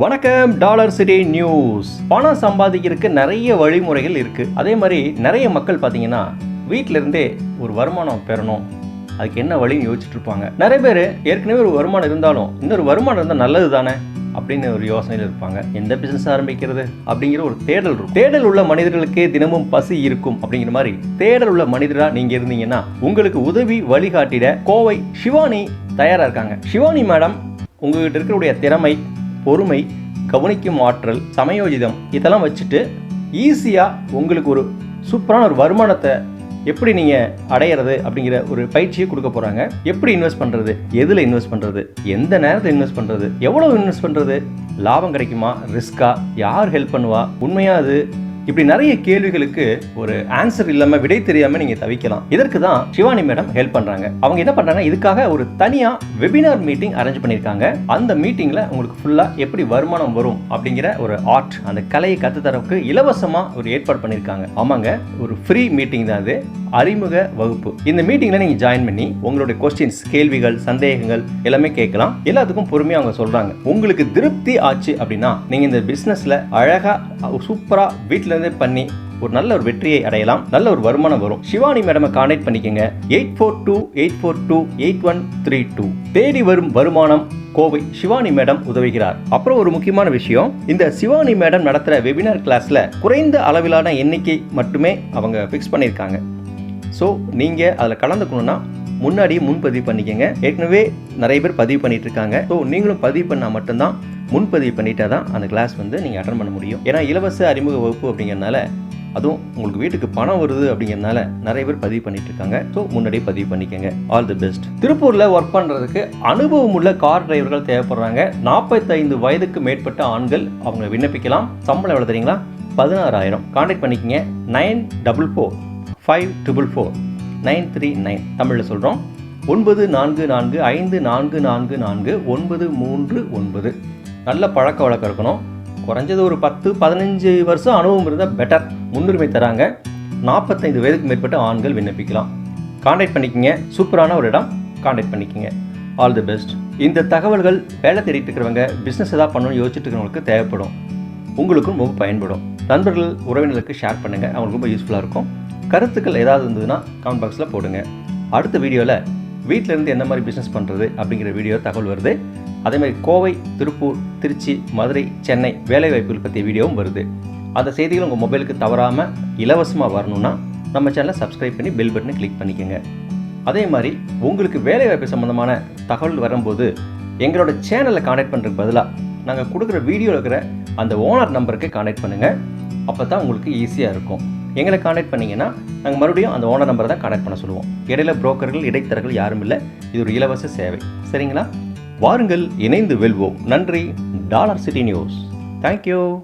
வணக்கம் dollar city news. பணம் சம்பாதிக்கிறதுக்கு நிறைய வழிமுறைகள் இருக்கு. அதே மாதிரி நிறைய மக்கள் பார்த்தீங்கன்னா வீட்டிலிருந்தே ஒரு வருமானம் பெறணும். அதுக்கு என்ன வழின்னு யோசிச்சுட்டு இருப்பாங்க. நிறைய பேர் ஏற்கனவே ஒரு வருமானம் இருந்தாலும் இன்னொரு வருமானம் இருந்தால் நல்லது தானே அப்படின்னு ஒரு யோசனையில் இருப்பாங்க. எந்த பிசினஸ் ஆரம்பிக்கிறது அப்படிங்கிற ஒரு தேடல் இருக்கும். தேடல் உள்ள மனிதர்களுக்கே தினமும் பசி இருக்கும் அப்படிங்கிற மாதிரி தேடல் உள்ள மனிதராக நீங்கள் இருந்தீங்கன்னா உங்களுக்கு உதவி வழிகாட்டிட கோவை சிவானி தயாராக இருக்காங்க. சிவானி மேடம் உங்ககிட்ட இருக்கக்கூடிய திறமை பொறுமை கவனிக்கும் ஆற்றல் சமயோஜிதம் இதெல்லாம் வச்சுட்டு ஈஸியாக உங்களுக்கு ஒரு சூப்பரான ஒரு வருமானத்தை எப்படி நீங்கள் அடையிறது அப்படிங்கிற ஒரு பயிற்சியை கொடுக்க போகிறாங்க எப்படி இன்வெஸ்ட் பண்ணுறது எதில் இன்வெஸ்ட் பண்ணுறது எந்த நேரத்தில் இன்வெஸ்ட் பண்ணுறது எவ்வளோ இன்வெஸ்ட் பண்ணுறது லாபம் கிடைக்குமா? ரிஸ்க்கா? யார் ஹெல்ப் பண்ணுவா? உண்மையாக அது? இப்படி நிறைய கேள்விகளுக்கு ஒரு ஆன்சர் இல்லாம விடை தெரியாம நீங்க தவிக்கலாம். இதற்கு தான் சிவானி மேடம் ஹெல்ப் பண்றாங்க. அவங்க என்ன பண்றாங்க இதுக்காக ஒரு தனியா வெபினார் மீட்டிங் அரேஞ்ச் பண்ணிருக்காங்க அந்த மீட்டிங்ல உங்களுக்கு ஃபுல்லா எப்படி வருமானம் வரும் அப்படிங்கிற ஒரு ஆர்ட் அந்த கலையை கத்து தரவுக்கு இலவசமா ஒரு ஏற்பாடு பண்ணிருக்காங்க ஆமாங்க ஒரு ஃப்ரீ மீட்டிங் தான் அது. அறிமுக வகுப்பு. இந்த மீட்டிங்ல நீங்க ஜாயின் பண்ணி உங்களுடைய கொஸ்டின்ஸ் கேள்விகள் சந்தேகங்கள் எல்லாமே கேட்கலாம். எல்லாத்துக்கும் பொறுமையா அவங்க சொல்றாங்க. உங்களுக்கு திருப்தி ஆச்சு அப்படின்னா நீங்க இந்த பிசினஸ்ல அழகா சூப்பரா வீட்டில் இருந்தே பண்ணி ஒரு நல்ல ஒரு வெற்றியை அடையலாம். நல்ல ஒரு வருமானம் வரும். சிவானி மேடமை கான்டாக்ட் பண்ணிக்கங்க. Eight four two eight four two eight one three two தேடி வரும் வருமானம் கோவை சிவானி மேடம் உதவுகிறார். அப்புறம் ஒரு முக்கியமான விஷயம். இந்த சிவானி மேடம் நடத்துற வெபினார் கிளாஸில் குறைந்த அளவிலான எண்ணிக்கை மட்டுமே அவங்க ஃபிக்ஸ் பண்ணியிருக்காங்க. ஸோ நீங்கள் அதில் கலந்துக்கணும்னா முன்னாடியே முன்பதிவு பண்ணிக்கங்க. ஏற்கனவே நிறைய பேர் பதிவு பண்ணிட்டு இருக்காங்க ஸோ நீங்களும் பதிவு பண்ணால் மட்டும்தான் முன்பதிவு பண்ணிட்டா தான் அந்த கிளாஸ் வந்து நீங்கள் அட்டன் பண்ண முடியும். ஏன்னா இலவச அறிமுக வகுப்பு அப்படிங்கிறனால அதுவும் உங்களுக்கு வீட்டுக்கு பணம் வருது அப்படிங்கிறதுனால நிறைய பேர் பதிவு பண்ணிட்டு இருக்காங்க ஸோ முன்னாடியே பதிவு பண்ணிக்கோங்க. ஆல் தி பெஸ்ட் திருப்பூரில் ஒர்க் பண்ணுறதுக்கு அனுபவம் உள்ள கார் டிரைவர்கள் தேவைப்படுறாங்க. நாற்பத்தைந்து வயதுக்கு மேற்பட்ட ஆண்கள் அவங்க விண்ணப்பிக்கலாம். சம்பளம் எவ்வளோ தெரியுங்களா? பதினாறாயிரம். கான்டாக்ட் பண்ணிக்கங்க. Nine double four five triple four. Nine three nine தமிழில் சொல்கிறோம் ஒன்பது நான்கு நான்கு ஐந்து நான்கு நான்கு நான்கு ஒன்பது மூன்று ஒன்பது. நல்ல பழக்க வழக்கம் இருக்கணும். குறைஞ்சது ஒரு பத்து பதினஞ்சு வருஷம் அனுபவம் இருந்தால் பெட்டர் முன்னுரிமை தராங்க. நாற்பத்தைந்து வயதுக்கு மேற்பட்ட ஆண்கள் விண்ணப்பிக்கலாம். காண்டாக்ட் பண்ணிக்கங்க. சூப்பரான ஒரு இடம். காண்டாக்ட் பண்ணிக்கங்க. ஆல் தி பெஸ்ட் இந்த தகவல்கள் வேலை தேடிட்டு இருக்கிறவங்க பிஸ்னஸ் எதாவது பண்ணணும்னு யோசிச்சுட்டு இருக்கிறவங்களுக்கு தேவைப்படும். உங்களுக்கும் ரொம்ப பயன்படும். நண்பர்கள் உறவினர்களுக்கு ஷேர் பண்ணுங்கள் அவங்களுக்கு ரொம்ப யூஸ்ஃபுல்லாக இருக்கும். கருத்துக்கள் ஏதாவது இருந்ததுன்னா கமெண்ட் பாக்ஸில் போடுங்க. அடுத்த வீடியோவில் வீட்டிலேருந்து என்ன மாதிரி பிஸ்னஸ் பண்ணுறது அப்படிங்கிற வீடியோ தகவல் வருது. அதேமாதிரி கோவை திருப்பூர் திருச்சி மதுரை சென்னை வேலைவாய்ப்புகள் பற்றிய வீடியோவும் வருது. அந்த செய்திகள் உங்கள் மொபைலுக்கு தவறாமல் இலவசமாக வரணும்னா நம்ம சேனலை சப்ஸ்கிரைப் பண்ணி பெல் பட்டனை கிளிக் பண்ணிக்கோங்க. அதே மாதிரி உங்களுக்கு வேலைவாய்ப்பு சம்மந்தமான தகவல் வரும்போது எங்களோட சேனலை காண்டாக்ட் பண்ணுறதுக்கு பதிலாக நாங்கள் கொடுக்குற வீடியோவில் இருக்கிற அந்த ஓனர் நம்பருக்கு காண்டாக்ட் பண்ணுங்கள் அப்போ தான் உங்களுக்கு ஈஸியாக இருக்கும். எங்களை காண்டாக்ட் பண்ணீங்கன்னா நாங்கள் மறுபடியும் அந்த ஓனர் நம்பரை தான் காண்டாக்ட் பண்ண சொல்லுவோம். இடையில புரோக்கர்கள் இடைத்தரகர்கள் யாரும் இல்லை. இது ஒரு இலவச சேவை. சரிங்களா? வாருங்கள் இணைந்து வெல்வோம். நன்றி. Dollar city news. தேங்க்யூ